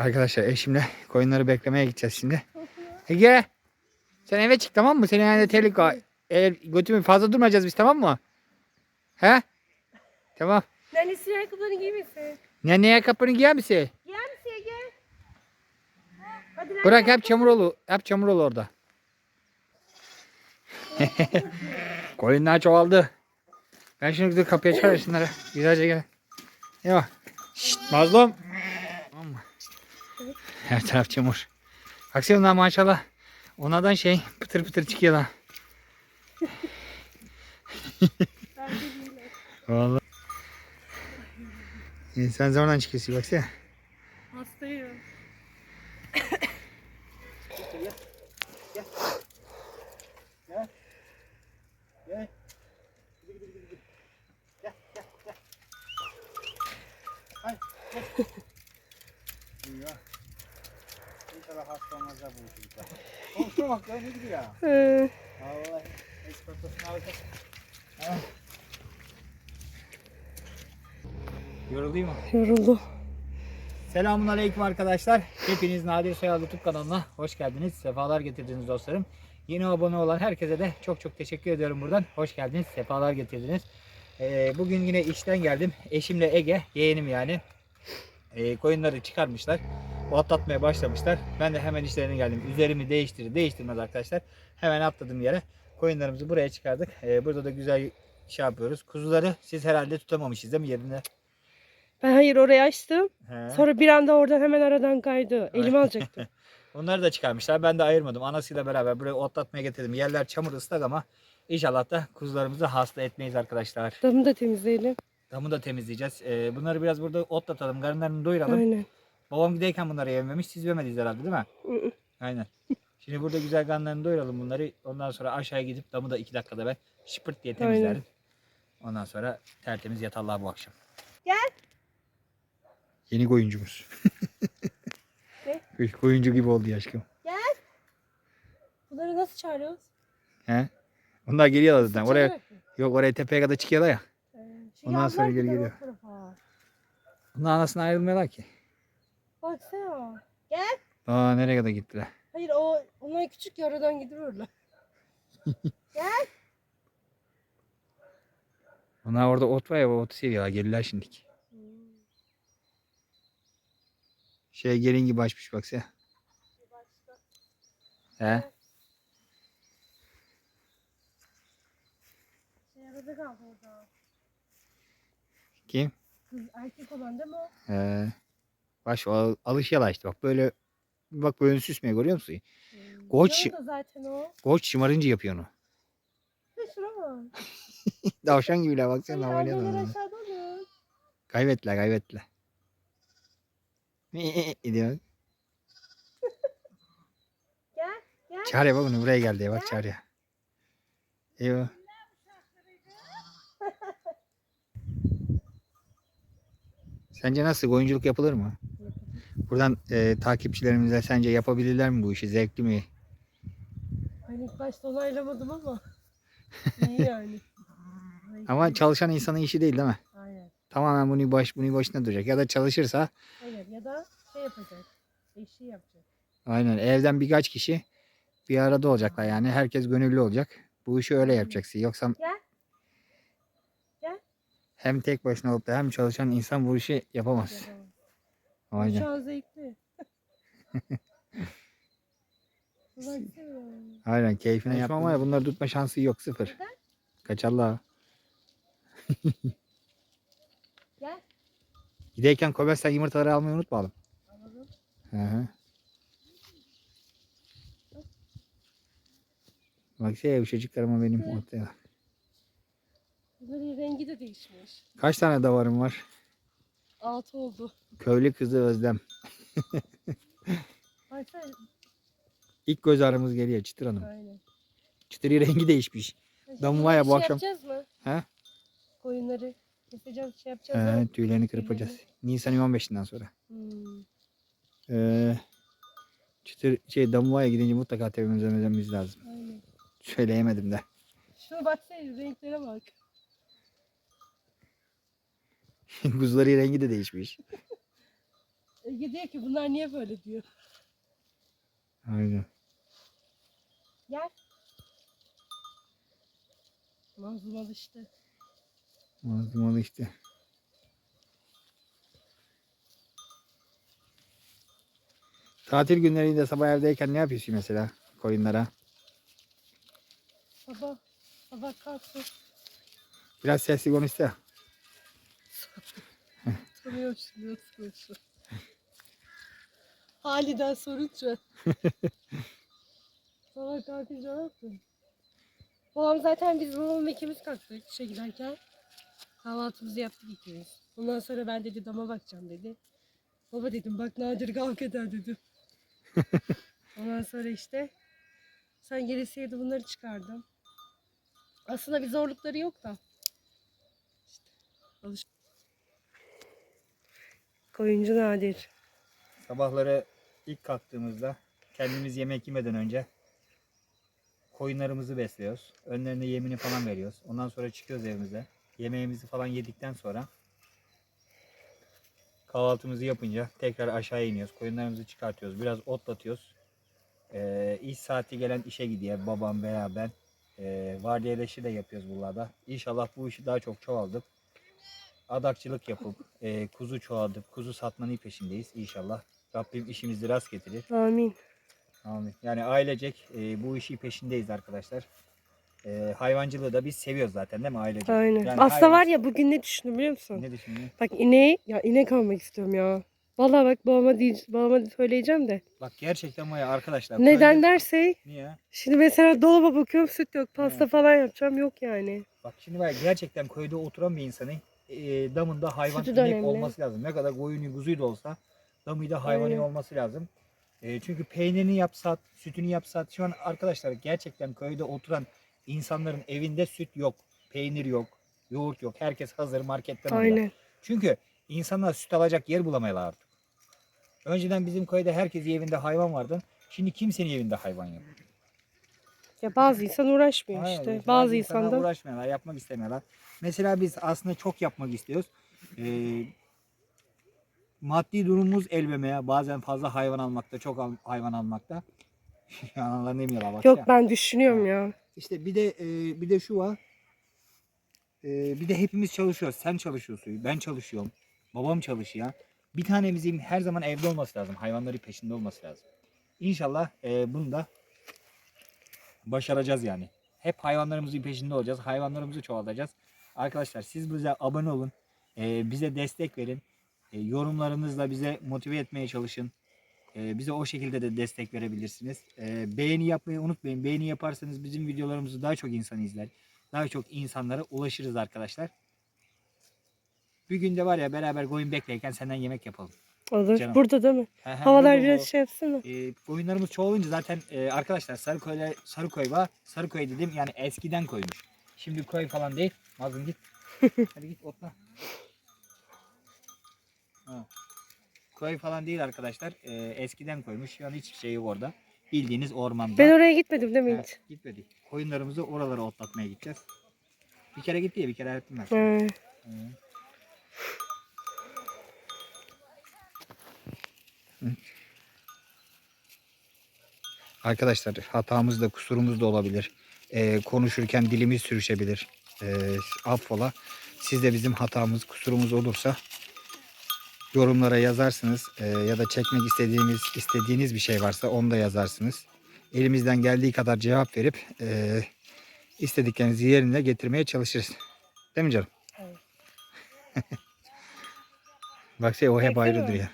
Arkadaşlar eşimle koyunları beklemeye gideceğiz şimdi. Ege sen eve çık tamam mı? Senin yanında terlik. Eğer götümü fazla durmayacağız biz tamam mı? He? Tamam. Annesi ayakkabılarını giymesin. Ne ne ayakkabını giyer misin? Giyer misin Ege? Hadi lan. Bırak hep çamur olu. Hep çamur ol orada. Koyunlar çoğaldı. Ben şimdi kapıya çıkarım şunları. Güzelce gel. Yok. Şşt mazlum. Her taraf çamur. Baksana onlar maşallah. Onlardan şey pıtır pıtır çıkıyor lan. Vallahi. İnsan zamandan çıkıyorsun baksana. İnşallah hasta olmazlar bu çocuklar. Oğlum şuna bak ne gidiyor eskortasını alacak. Yorulayım mı? Yoruldu. Selamun Aleyküm arkadaşlar. Hepiniz Nadir Soyal YouTube kanalına hoş geldiniz. Sefalar getirdiniz dostlarım. Yeni abone olan herkese de çok çok teşekkür ediyorum buradan. Hoş geldiniz. Sefalar getirdiniz. Ee, bugün yine işten geldim. Eşimle Ege, yeğenim yani. Ee, koyunları çıkarmışlar. Otlatmaya başlamışlar. Ben de hemen işlerine geldim. Üzerimi değiştirir, değiştirmez arkadaşlar. Hemen atladım yere. Koyunlarımızı buraya çıkardık. Ee, burada da güzel şey yapıyoruz. Kuzuları siz herhalde tutamamışız değil mi yerinde? Ben hayır orayı açtım. He. Sonra bir anda oradan hemen aradan kaydı. Elime alacaktım. Onları da çıkarmışlar. Ben de ayırmadım. Anasıyla beraber buraya otlatmaya getirdim. Yerler çamur ıslak ama inşallah da kuzularımızı hasta etmeyiz arkadaşlar. Damı da temizleyelim. Damı da temizleyeceğiz. Ee, bunları biraz burada otlatalım. Karınlarını doyuralım. Aynen. Babam gideyken bunları yememiş. Siz yemediniz herhalde değil mi? Hı hı. Aynen. Şimdi burada güzel karınlarını doyuralım bunları. Ondan sonra aşağıya gidip damı da iki dakikada ben şıpırt diye temizlerim. Ondan sonra tertemiz yatallar bu akşam. Gel. Yeni koyuncumuz. Ne? Koyuncu gibi oldu ya aşkım. Bunları nasıl çağırıyoruz? He? Onlar geliyorlar zaten. Oraya Çağırarak mı? yok oraya tepeye kadar çıkıyorlar ya. Ee, Ondan sonra geri geliyor. Bunlar anasına ayrılmıyorlar ki. Baksana. Aa nereye kadar gittiler? Hayır o onlar küçük ya aradan gidiyorlar. Onlar orada ot var ya otu seviyorlar. Gelirler şimdilik. Şey gelin gibi açmış baksana. He? Şey arada kaldı orada. Kim? Kız erkek olan değil mi o? He. Baş al, alışıyorlar işte bak böyle bak böyle süsmeye görüyor musun? Koç. Yanında zaten o. Koç şımarınca yapıyor onu. Ne şuna bak. Davşan gibiler baksana Hayır havaliyor anneler da. aşağıda mı? Kaybettiler kaybettiler. diyor. Gel. Gel. Çağırıyor bak bunu buraya geldi ya bak çağırıyor. Eyvah. Sence nasıl? Oyunculuk yapılır mı? Buradan e, takipçilerimize sence yapabilirler mi bu işi? Zevkli mi? Ben ilk başta onaylamadım ama. İyi yani. Ama çalışan insanın işi değil değil mi? Aynen. Tamamen bunu baş bunu başına duracak. Ya da çalışırsa Aynen. Ya da şey yapacak. Eşi yapacak. aynen evden birkaç kişi bir arada olacaklar yani. Herkes gönüllü olacak. Bu işi öyle yapacaksın. Yoksa Gel. Gel. Hem tek başına olup da hem çalışan insan bu işi yapamaz. Şu an zevkli. Aynen keyfine yapma ama ya bunları tutma şansı yok sıfır. Neden? Kaçarlar. Gel. Gideyken Kobesten yumurtaları almayı unutmayalım. Alalım. Hı hı. Bak şey yavuşacıklarıma benim ortaya. Rengi de değişmiş. Kaç tane davarım var? Altı oldu. Köylü kızı Özlem. Baksana. İlk göz ağrımız geliyor Çıtır Hanım. Aynen. Çıtırı rengi değişmiş. Damı var ya bu şey akşam. yapacağız mı? He? Koyunları keseceğiz, şey yapacağız Ee, mı? tüylerini kırpacağız. Nisan 15'inden sonra. Hmm. Ee, çıtır şey Damuva'ya gidince mutlaka temizlememiz lazım. Aynen. Söyleyemedim de. Şuna baksana renklere bak. Kuzuları rengi de değişmiş. Ege diyor ki bunlar niye böyle diyor. Aynen. Gel. Mazlum al işte. Mazlumalı işte. Tatil günlerinde sabah evdeyken ne yapıyorsun mesela koyunlara? Sabah. Sabah kalksın. Biraz sesli konuş da. Tanıyor şimdi nasıl konuşuyor. Haliden sorunca. Sabah kalkınca ne yaptın? Babam zaten biz babam ikimiz kalktık işe giderken. Kahvaltımızı yaptık ikimiz. Ondan sonra ben dedi dama bakacağım dedi. Baba dedim bak Nadir kalk eder dedim. Ondan sonra işte sen geleseydi bunları çıkardım. Aslında bir zorlukları yok da. İşte alış. Koyuncu Nadir. Sabahları ilk kalktığımızda kendimiz yemek yemeden önce koyunlarımızı besliyoruz. Önlerine yemini falan veriyoruz. Ondan sonra çıkıyoruz evimize. Yemeğimizi falan yedikten sonra kahvaltımızı yapınca tekrar aşağı iniyoruz. Koyunlarımızı çıkartıyoruz. Biraz otlatıyoruz. Ee, iş saati gelen işe gidiyor. Babam veya ben. Ee, vardiyeleşi de yapıyoruz buralarda. İnşallah bu işi daha çok çoğaldık. Adakçılık yapıp e, kuzu çoğaltıp kuzu satmanın peşindeyiz inşallah. Rabbim işimizi rast getirir. Amin. Amin. Yani ailecek e, bu işi peşindeyiz arkadaşlar. E, hayvancılığı da biz seviyoruz zaten değil mi ailecek? Aynen. Yani Aslında hayvan- var ya bugün ne düşündüm biliyor musun? Ne düşünüyorsun? Bak ineği, ya inek almak istiyorum ya. Vallahi bak babama, diye, babama söyleyeceğim de. Bak gerçekten var ya arkadaşlar. Neden köyde- derse Niye? şimdi mesela dolaba bakıyorum süt yok, pasta Evet. falan yapacağım yok yani. Bak şimdi var ya gerçekten köyde oturan bir insanın e, damında hayvan Sütü de inek önemli. olması lazım. Ne kadar koyunu kuzuyu da olsa damıyla hayvanı Aynen. olması lazım. E, çünkü peynirini yapsat, sütünü yapsat. Şu an arkadaşlar gerçekten köyde oturan insanların evinde süt yok, peynir yok, yoğurt yok. Herkes hazır marketten alıyor. Aynen. Çünkü insanlar süt alacak yer bulamıyorlar artık. Önceden bizim köyde herkesin evinde hayvan vardı. Şimdi kimsenin evinde hayvan yok. Ya bazı insan uğraşmıyor Aynen, işte. bazı insanlar insan da uğraşmıyorlar, yapmak istemiyorlar. Mesela biz aslında çok yapmak istiyoruz. Ee, maddi durumumuz el vermeye, bazen fazla hayvan almakta, çok al- hayvan almakta. Analarını yemiyorlar bak. yok ben düşünüyorum ya. İşte bir de e, bir de şu var. E, bir de hepimiz çalışıyoruz. Sen çalışıyorsun, ben çalışıyorum. Babam çalışıyor. Bir tanemizin her zaman evde olması lazım. Hayvanları peşinde olması lazım. İnşallah e, bunu da başaracağız yani. Hep hayvanlarımızın peşinde olacağız. Hayvanlarımızı çoğaltacağız. Arkadaşlar siz bize abone olun. E, bize destek verin. E, yorumlarınızla bize motive etmeye çalışın. E, bize o şekilde de destek verebilirsiniz. E, beğeni yapmayı unutmayın. Beğeni yaparsanız bizim videolarımızı daha çok insan izler. Daha çok insanlara ulaşırız arkadaşlar. Bir günde var ya beraber koyun bekleyken senden yemek yapalım. Olur. Canım. Burada değil mi? He he, Havalar bu- bu- biraz şey yapsana. e, koyunlarımız çoğalınca zaten e, arkadaşlar Sarıköy'le Sarıköy var. Sarıköy dedim yani eskiden koymuş. Şimdi köy falan değil. Mazlum git. Hadi git otla. Ha. Köy falan değil arkadaşlar. E, eskiden koymuş. An hiçbir şey yok orada. Bildiğiniz ormanda. Ben oraya gitmedim değil mi Evet, hiç? gitmedik. Koyunlarımızı oralara otlatmaya gideceğiz. Bir kere gitti ya bir kere öğrettim ben. He. Hı. Arkadaşlar hatamız da kusurumuz da olabilir. Ee, konuşurken dilimiz sürüşebilir. Ee, affola. Siz de bizim hatamız, kusurumuz olursa yorumlara yazarsınız. Ee, ya da çekmek istediğimiz, istediğiniz bir şey varsa onu da yazarsınız. Elimizden geldiği kadar cevap verip e, istediklerinizi yerine getirmeye çalışırız. Değil mi canım? Evet. Bak şey o hep Baksana. ayrı duruyor.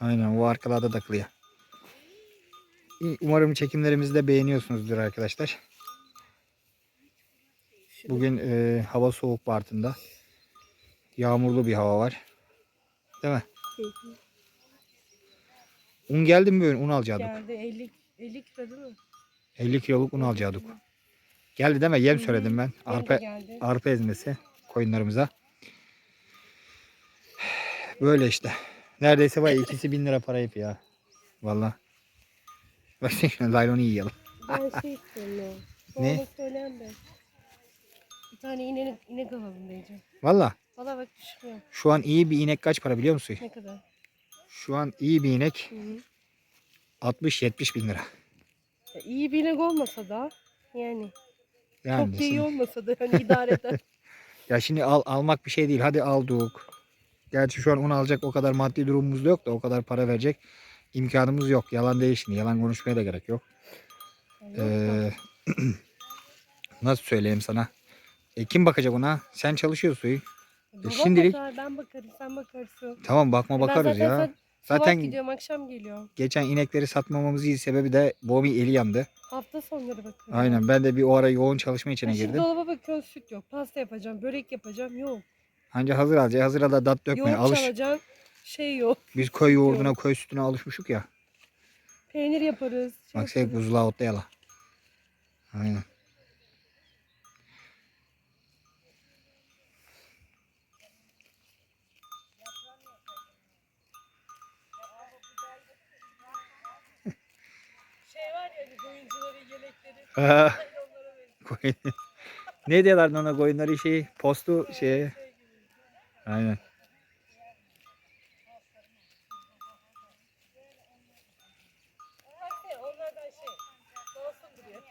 Aynen o arkalarda takılıyor. Umarım çekimlerimizi de beğeniyorsunuzdur arkadaşlar. Bugün e, hava soğuk Bartın'da. Yağmurlu bir hava var. Değil mi? Hı hı. Un geldi mi böyle un alacaktık. Geldi 50 50 kilo değil mi? 50 kiloluk un alacaktık. Geldi deme yem söyledim ben. Arpa, geldi. arpa ezmesi koyunlarımıza. Böyle işte. Neredeyse var ya ikisi bin lira para yapıyor ya. Valla. Bak sen şuna laylonu yiyelim. Ben şey istiyorum ya. Ne? Söyleyen de. Bir tane inek, inek alalım diyeceğim. Valla Valla bak düşmüyor. şu an iyi bir inek kaç para biliyor musun? Ne kadar? Şu an iyi bir inek Hı -hı. 60-70 bin lira. Ya iyi bir inek olmasa da yani, Yani çok da iyi olmasa da hani idare eder. ya şimdi al, almak bir şey değil. Hadi aldık. Gerçi şu an onu alacak o kadar maddi durumumuz da yok da o kadar para verecek imkanımız yok. Yalan değil şimdi. Yalan konuşmaya da gerek yok. Ee, nasıl söyleyeyim sana? E, kim bakacak ona? Sen çalışıyorsun. Babam şimdilik- bakar, ben bakarım, sen bakarsın. Tamam bakma bakarız zaten ya. sa- Sabah Zaten gidiyorum, akşam geliyorum. geçen inekleri satmamamızın sebebi de Bomi eli yandı. Hafta sonları bakıyorum. Aynen ben de bir o ara yoğun çalışma içine Ha, Şimdi girdim. dolaba bakıyorum süt yok. Pasta yapacağım, börek yapacağım yok. Anca hazır alacak. Hazır ala dat dökme. Yoğurt Alış. çalacağım, şey yok. Biz köy yoğurduna, köy sütüne alışmışık ya. Peynir yaparız. şey Bak sen yaparız. buzluğa otlayala. Aynen. Şey var ya hani oyuncuların yelekleri. Ha, koyun. ne diyorlar ona koyunları şey postu şeye. Aynen.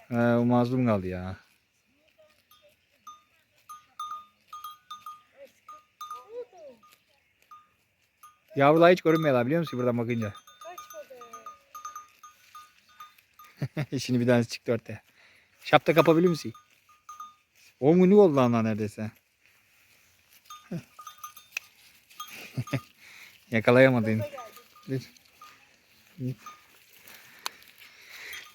Ha, o mazlum kaldı ya. Yavrular hiç görünmüyorlar biliyor musun buradan bakınca. Şimdi bir tanesi çıktı ortaya. Şapta kapabilir misin? 10 günlük oldu lan neredeyse. Yakalayamadın. Dur. Git.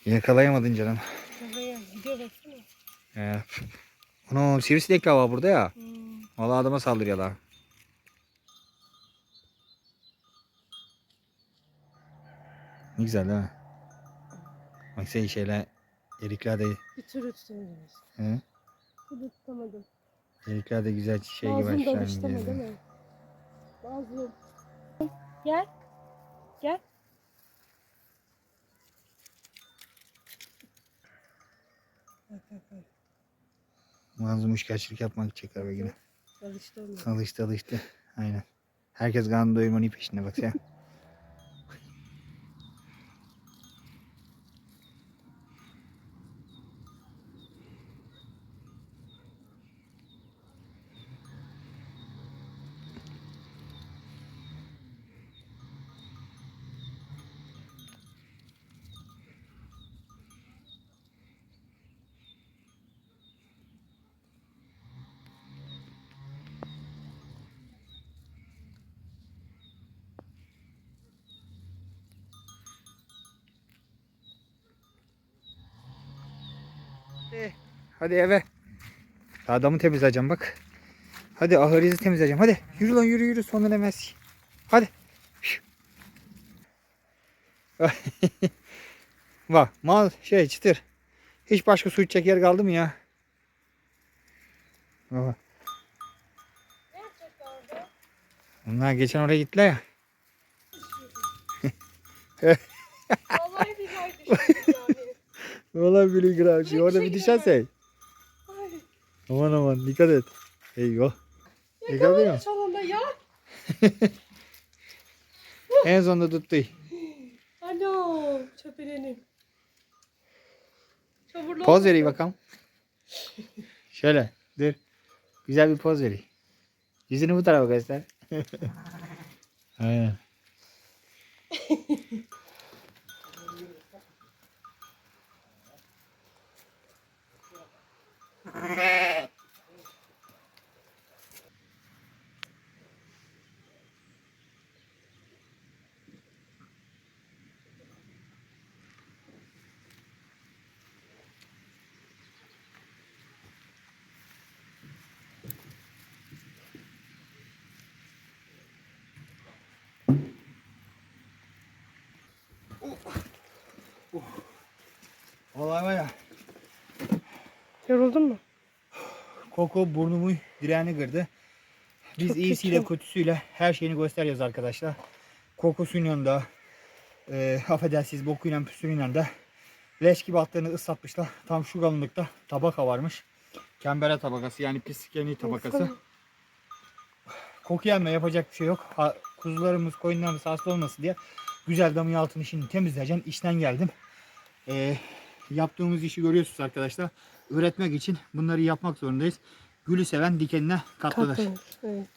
Yakalayamadın canım. Kafaya gidiyor baksana. Ana sivrisinekler var burada ya. Hmm. Vallahi adama saldırıyorlar. Ne güzel değil mi? Bak şey şeyler erikler de, Bir türlü tutamadım. he? Bir tutamadım. erikler de güzel şey gibi da alıştı ama gibi. değil mi? Bazım. Gel. Gel. Mazlum üçkağıtçılık yapmak çeker be yine. Alıştı ona. Alıştı alıştı. Aynen. Herkes karnı doyurmanın peşinde bak sen. Hadi, eve. Daha damı temizleyeceğim bak. Hadi ahırınızı temizleyeceğim. Hadi yürü lan yürü yürü sonuna demez. Hadi. Bak mal şey çıtır. Hiç başka su içecek yer kaldı mı ya? Baba. Onlar geçen oraya gittiler ya. Vallahi billahi düşürdüm yani. Vallahi böyle gram şey. Orada bir düşerse. Aman aman dikkat et. Eyvah. Yakaladın mı? Sonunda ya. En sonunda tuttu. Alo. Çöpelenim. Çamurlu Poz vereyim bakalım. Şöyle dur. Güzel bir poz vereyim. Yüzünü bu tarafa göster. Aynen. Olay var ya. Yoruldun mu? Koko burnumu direğini kırdı. Biz Çok iyisiyle kötü. kötüsüyle her şeyini gösteriyoruz arkadaşlar. Kokusuyla da e, affedersiniz bokuyla püsürüyle de leş gibi altlarını ıslatmışlar. Tam şu kalınlıkta tabaka varmış. Kembere tabakası yani pislik yeni tabakası. Koku yeme yapacak bir şey yok. Ha, kuzularımız, koyunlarımız hasta olmasın diye güzel damın altını şimdi temizleyeceğim. İşten geldim. Ee, yaptığımız işi görüyorsunuz arkadaşlar. Üretmek için bunları yapmak zorundayız. Gülü seven dikenine katlanır. Katlanır. Evet.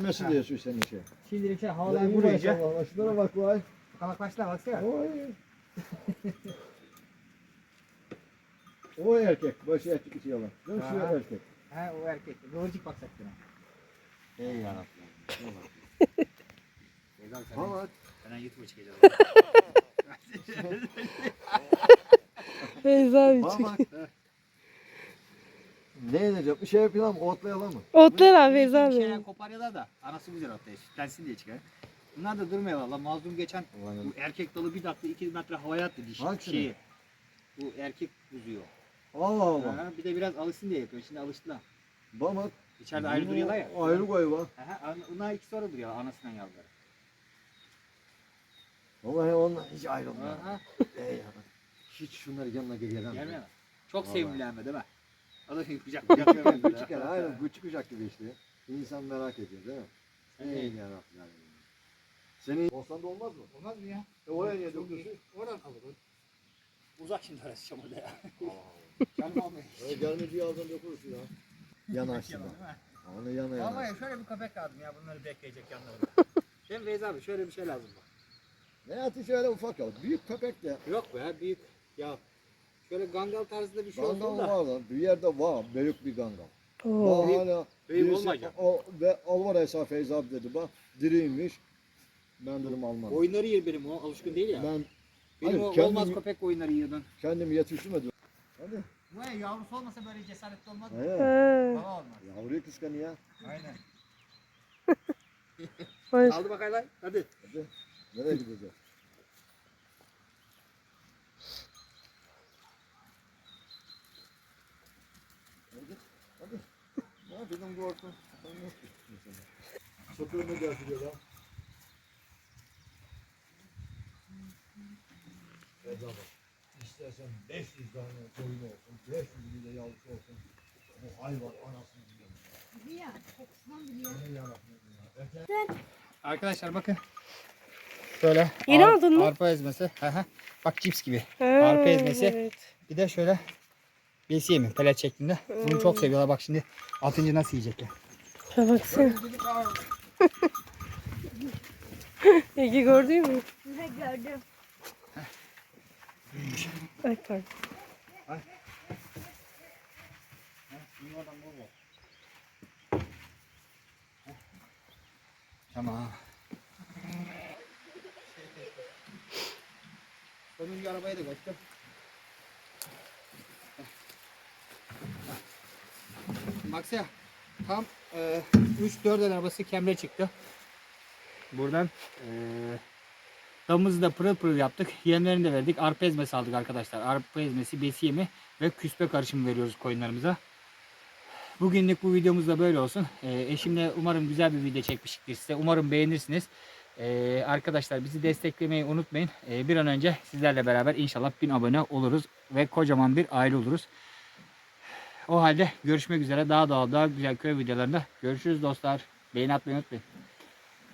Nasıl diyorsun sen işe? Şimdilik şey Vay havalar buraya. Şunlara bak vay. Kalaklaşlar baksana. Oy. O erkek, başı erkek içi yalan. Değil mi? Şu Aha. erkek. He o erkek. Doğrucuk baksak sana. Ey yarabbim. Güzel sen. Tamam. Sana YouTube'a çıkacağız. Feyza abi çık. Tamam. ne edeceğim? Bir şey yapalım mı? Otlayalım mı? Otlar abi Feyza Bir şeyler abi. koparıyorlar da anası güzel ortaya sütlensin diye çıkar. Bunlar da durmuyor valla. Mazlum geçen bu erkek dalı bir dakika iki metre havaya attı dişi Hangisini? şeyi. Bu erkek uzuyor. Allah Allah. Aha, bir de biraz alışsın diye yapıyor. Şimdi alıştılar. Bak. İçeride ayrı duruyorlar ya. Ayrı koy bak. Aha, onlar ikisi orada duruyor anasından yavruları. Vallahi onlar hiç ayrılmıyor. Aha, Ey yarabbim. Hiç şunları yanına geliyor. gelmiyor. Çok Vallahi. sevimli ama değil mi? O da kucak kucak yapıyor. Küçük yani aynen küçük kucak gibi işte. İnsan merak ediyor değil mi? Ey yarabbim. Senin olsan da olmaz mı? Olmaz mı ya? E oraya niye döküyorsun? Oradan alırım. Uzak şimdi orası çamurda ya. Öyle gelmediği ağzından dökülürsün ya. Mi? Onu yana yana. Vallahi şöyle bir köpek lazım ya bunları bekleyecek yanlarında. Değil mi Feyzi abi şöyle bir şey lazım bak. Ne atı şöyle ufak al. Büyük köpek de. Yok be büyük. Ya şöyle gangal tarzında bir şey olsun Gangal da. var lan. Bir yerde var. Büyük bir gangal. Oo. Bak hala büyük birisi- olmayacak. O, ve Alvarez Feyzi abi dedi bak. Diriymiş. Ben dedim almam. Oyunları yer benim o alışkın değil ya. Ben benim Hayır, o kendim- olmaz köpek oyunları yiyordun. kendimi yetiştirmedim. Hadi. Ya yavrusu olmasa böyle cesaretli olmaz mı? He. Ha. Baba olmaz. Yavruyu kıskanıyor. ya. Aynen. Vay. Aldı bakalım lan. Hadi. Hadi. Nereye gideceğiz? Hadi. Hadi. Ne yapıyorsun bu orta? Ben ne sana? Ne dersi diyor lan? Eza bak. İstersen 500 tane koyun olsun, 500 bir de yavrusu olsun. Bu hayvan anasını biliyor. Ne yarabbim ya. Arkadaşlar bakın. Şöyle Yeni ar- aldın mı? arpa ezmesi. Hı. Bak cips gibi. Ha, Arpa ezmesi. Evet. Bir de şöyle besiye mi pelet şeklinde. Bunu çok seviyorlar. Bak şimdi atınca nasıl yiyecekler. Ha baksana. Ege gördün mü? Ne gördüm. Ay pardon. Tamam. Sonuncu arabayı da götür. Baksana tam e, 3-4 el arabası kemre çıktı. Buradan e, damımızı da pırıl pırıl yaptık. Yemlerini de verdik. Arpa ezmesi aldık arkadaşlar. Arpa ezmesi, besi yemi ve küspe karışımı veriyoruz koyunlarımıza. Bugünlük bu videomuz da böyle olsun. Ee, eşimle umarım güzel bir video çekmiştiktir size. Umarım beğenirsiniz. Ee, arkadaşlar bizi desteklemeyi unutmayın. Ee, bir an önce sizlerle beraber inşallah 1000 abone oluruz ve kocaman bir aile oluruz. O halde görüşmek üzere. Daha doğal, daha güzel köy videolarında görüşürüz dostlar. Beğeni atmayı unutmayın.